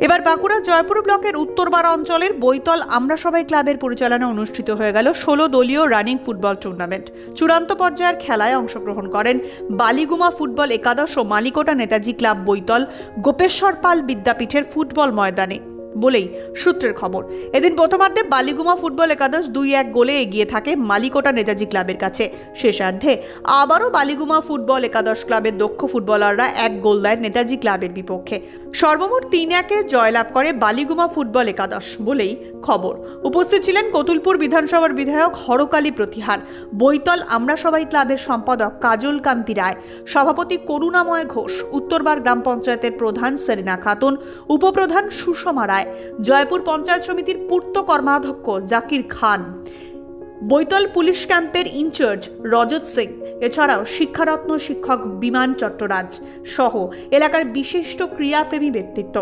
এবার বাঁকুড়া জয়পুর ব্লকের উত্তরবার অঞ্চলের বৈতল আমরা সবাই ক্লাবের পরিচালনায় অনুষ্ঠিত হয়ে গেল ষোলো দলীয় রানিং ফুটবল টুর্নামেন্ট। চূড়ান্ত পর্যায়ের খেলায় অংশগ্রহণ করেন বালিগুমা ফুটবল একাদশ ও মালিকোটা নেতাজি ক্লাব বৈতল। গোপেশ্বর পাল বিদ্যাপীঠের ফুটবল ময়দানে। বলেই সূত্রের খবর। এদিন প্রথমার্ধে বালিগুমা ফুটবল একাদশ দুই এক গোলে এগিয়ে থাকে মালিকোটা নেতাজি ক্লাবের কাছে। শেষার্ধে আবারও বালিগুমা ফুটবল একাদশ ক্লাবের দক্ষ ফুটবলাররা এক গোল দেয় নেতাজি ক্লাবের বিপক্ষে। সর্বমোট তিন একে জয়লাভ করে বালিগুমা ফুটবল একাদশ বলেই খবর। উপস্থিত ছিলেন কতুলপুর বিধানসভার বিধায়ক হরকালী প্রতিহার, বৈতল আমরা সবাই ক্লাবের সম্পাদক কাজল কান্তি রায়, সভাপতি করুণাময় ঘোষ, উত্তরবার গ্রাম পঞ্চায়েতের প্রধান সেরিনা খাতুন, উপপ্রধান সুষমা রায় জয়পুর পঞ্চায়েত সমিতির পূর্ত কর্মাধ্যক্ষ জাকির খান। বৈতল পুলিশ ক্যাম্পের ইনচার্জ রজত সিং, এছাড়াও শিক্ষারত্ন শিক্ষক বিমান চট্টরাজ সহ এলাকার বিশিষ্ট ক্রীড়াপ্রেমী ব্যক্তিত্ব।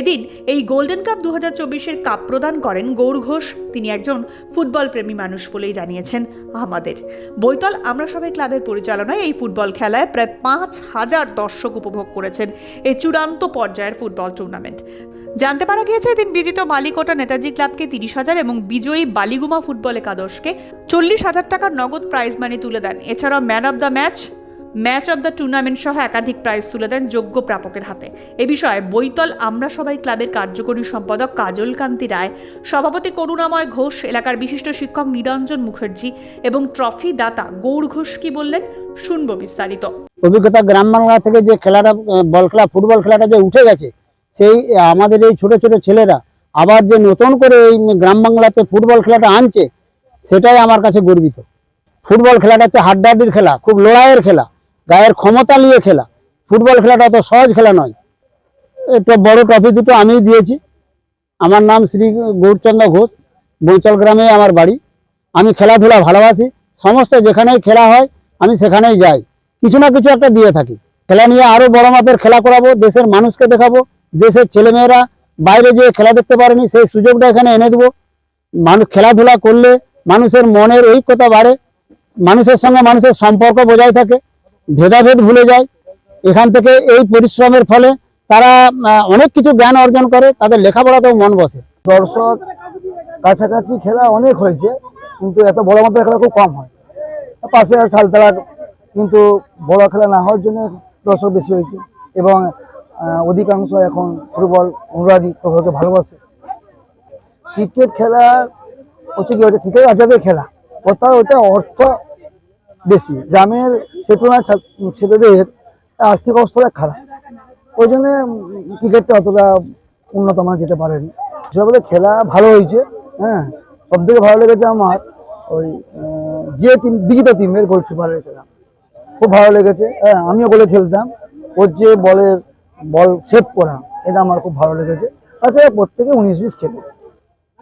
এদিন এই গোল্ডেন কাপ দু হাজার চব্বিশের কাপ প্রদান করেন গৌর ঘোষ। তিনি একজন ফুটবল প্রেমী মানুষ বলেই জানিয়েছেন আমাদের। বৈতল আমরা সবাই ক্লাবের পরিচালনায় এই ফুটবল খেলায় প্রায় পাঁচ হাজার দর্শক উপভোগ করেছেন। এই চূড়ান্ত পর্যায়ের ফুটবল টুর্নামেন্ট। জানতে পারা গিয়েছে, এদিন বিজিত মালিকোটা নেতাজি ক্লাবকে তিরিশ হাজার এবং বিজয়ী বালিগুমা ফুটবল একাদশকে চল্লিশ হাজার টাকার নগদ প্রাইজ মানি তুলে দেন। এছাড়াও man of the match match of the tournament সহ একাধিক প্রাইজ তুলে দেন যোগ্য প্রাপকের হাতে। এ বিষয়ে বৈতল আমরা সবাই ক্লাবের কার্যকরী সম্পাদক কাজল কান্তি রায়, সভাপতি করুণাময় ঘোষ, এলাকার বিশিষ্ট শিক্ষক নিরঞ্জন মুখার্জি এবং ট্রফি দাতা গৌর ঘোষ কি বললেন, শুনব বিস্তারিত। অভিজ্ঞতা গ্রাম বাংলা থেকে যে খেলাটা বল খেলা, ফুটবল খেলাটা যে উঠে গেছে সেই, আমাদের এই ছোট ছোট ছেলেরা আবার যে নতুন করে এই গ্রাম বাংলাতে ফুটবল খেলাটা আনছে, সেটাই আমার কাছে গর্বিত। ফুটবল খেলাটা হচ্ছে হাড্ডাহাড্ডির খেলা, খুব লড়াইয়ের খেলা, গায়ের ক্ষমতা নিয়ে খেলা। ফুটবল খেলাটা অত সহজ খেলা নয়। একটা বড় ট্রফি দুটো আমিই দিয়েছি। আমার নাম শ্রী গৌরচন্দ্র ঘোষ, বৈচল গ্রামে আমার বাড়ি। আমি খেলাধুলা ভালোবাসি, সমস্ত যেখানেই খেলা হয়, আমি সেখানেই যাই। কিছু না কিছু একটা দিয়ে থাকি। খেলা নিয়ে আরও বড় মাপের খেলা করাবো, দেশের মানুষকে দেখাবো দেশের ছেলেমেয়েরা বাইরে যেয়ে খেলা দেখতে পারেনি, সেই সুযোগটা এখানে এনে দেবো। মানুষ খেলাধুলা করলে মানুষের মনের ঐক্যতা বাড়ে, মানুষের সঙ্গে মানুষের সম্পর্ক বজায় থাকে, ভেদাভেদ ভুলে যায়। এখান থেকে এই পরিশ্রমের ফলে তারা অনেক কিছু জ্ঞান অর্জন করে, তাদের লেখাপড়াতেও মন বসে। দর্শক, কাছাকাছি খেলা অনেক হয়েছে, কিন্তু এত বড় মাপের খেলা খুব কম হয়। পাশে সালতালা কিন্তু বড় খেলা না হওয়ার জন্য দর্শক বেশি হয়েছে। এবং অধিকাংশ এখন ফুটবল অনুরাগী ফুটবলকে ভালোবাসে। ক্রিকেট খেলা হচ্ছে কি, ওটা ক্রিকেট রাজাদের খেলা। অর্থাৎ ওটা অর্থ বেশি। গ্রামের তুলনায় ছেলেদের আর্থিক অবস্থাটা খারাপ। ওই জন্য ক্রিকেটটা অতটা উন্নত মানের যেতে পারেনি। সেভাবে খেলা ভালো হয়েছে হ্যাঁ। সব থেকে ভালো লেগেছে আমার ওই যে টিম বিজিত টিমের গোলকিপারের খেলা। খুব ভালো লেগেছে হ্যাঁ আমিও গোলে খেলতাম। ওর যে বলের বল সেভ করা, এটা আমার খুব ভালো লেগেছে। আচ্ছা প্রত্যেকে উনিশ বিশ খেলেছে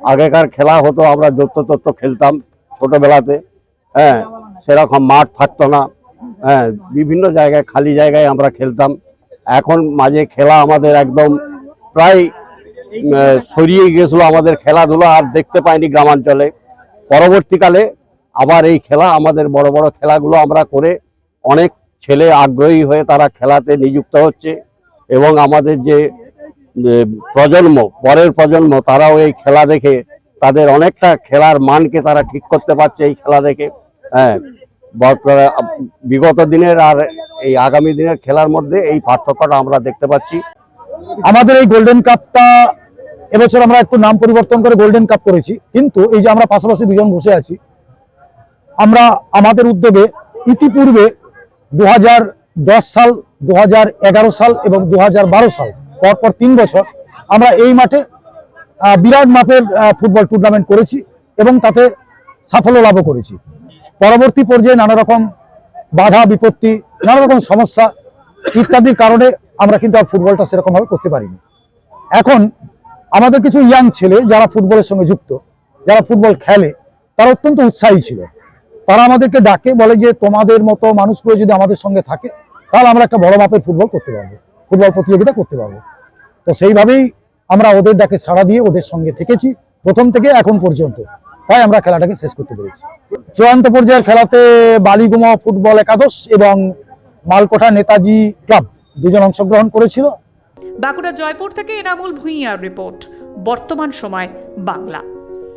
আগেকার খেলা হতো, আমরা যত তত খেলতাম ছোটবেলাতে। হ্যাঁ সেরকম মাঠ থাকতো না। হ্যাঁ বিভিন্ন জায়গায়, খালি জায়গায় আমরা খেলতাম। এখন মাঝে খেলা আমাদের একদম প্রায় সরিয়ে গেছিল আমাদের খেলাধুলা, আর দেখতে পাইনি গ্রামাঞ্চলে। পরবর্তীকালে আবার এই খেলা, আমাদের বড় বড় খেলাগুলো আমরা করে অনেক ছেলে আগ্রহী হয়ে তারা খেলাতে নিযুক্ত হচ্ছে। এবং আমাদের যে প্রজন্ম, পরের প্রজন্ম, তারাও এই খেলা দেখে, তাদের অনেকটা খেলার মানকে তারা ঠিক করতে পারছে এই খেলা দেখে হ্যাঁ। বিগত দিনের আর এই আগামী দিনের খেলার মধ্যে এই পার্থক্যটা আমরা দেখতে পাচ্ছি। আমাদের এই গোল্ডেন কাপটা এবছর আমরা একটু নাম পরিবর্তন করে গোল্ডেন কাপ করেছি। কিন্তু এই যে আমরা পাশাপাশি দুজন বসে আছি, আমরা আমাদের উদ্যোগে ইতিপূর্বে দু হাজার দশ সাল দু হাজার এগারো সাল এবং দু হাজার বারো সাল। পরপর তিন বছর আমরা এই মাঠে বিরাট মাপের ফুটবল টুর্নামেন্ট করেছি এবং তাতে সাফল্য লাভও করেছি। পরবর্তী পর্যায়ে নানা রকম বাধা, বিপত্তি নানা রকম সমস্যা ইত্যাদির কারণে আমরা কিন্তু আর ফুটবলটা সেরকমভাবে করতে পারিনি। এখন আমাদের কিছু ইয়াং ছেলে যারা ফুটবলের সঙ্গে যুক্ত, যারা ফুটবল খেলে, তারা অত্যন্ত উৎসাহী ছিল। তারা আমাদেরকে ডাকে, বলে যে তোমাদের মতো মানুষগুলো যদি আমাদের সঙ্গে থাকে তাহলে আমরা একটা বড় মাপের ফুটবল করতে পারব। ফুটবল প্রতিযোগিতা করতে পারব। তো সেইভাবেই আমরা ওদের ডাকে সাড়া দিয়ে ওদের সঙ্গে থেকেছি, প্রথম থেকে এখন পর্যন্ত। তাই আমরা খেলাটাকে শেষ করতে পেরেছি। চূড়ান্ত পর্যায়ের খেলাতে বালিগুমা ফুটবল একাদশ এবং মালকোঠা নেতাজি ক্লাব দুজন অংশগ্রহণ করেছিল। বাঁকুড়া জয়পুর থেকে এনামুল ভূঁইয়ার রিপোর্ট। বর্তমান সময় বাংলা।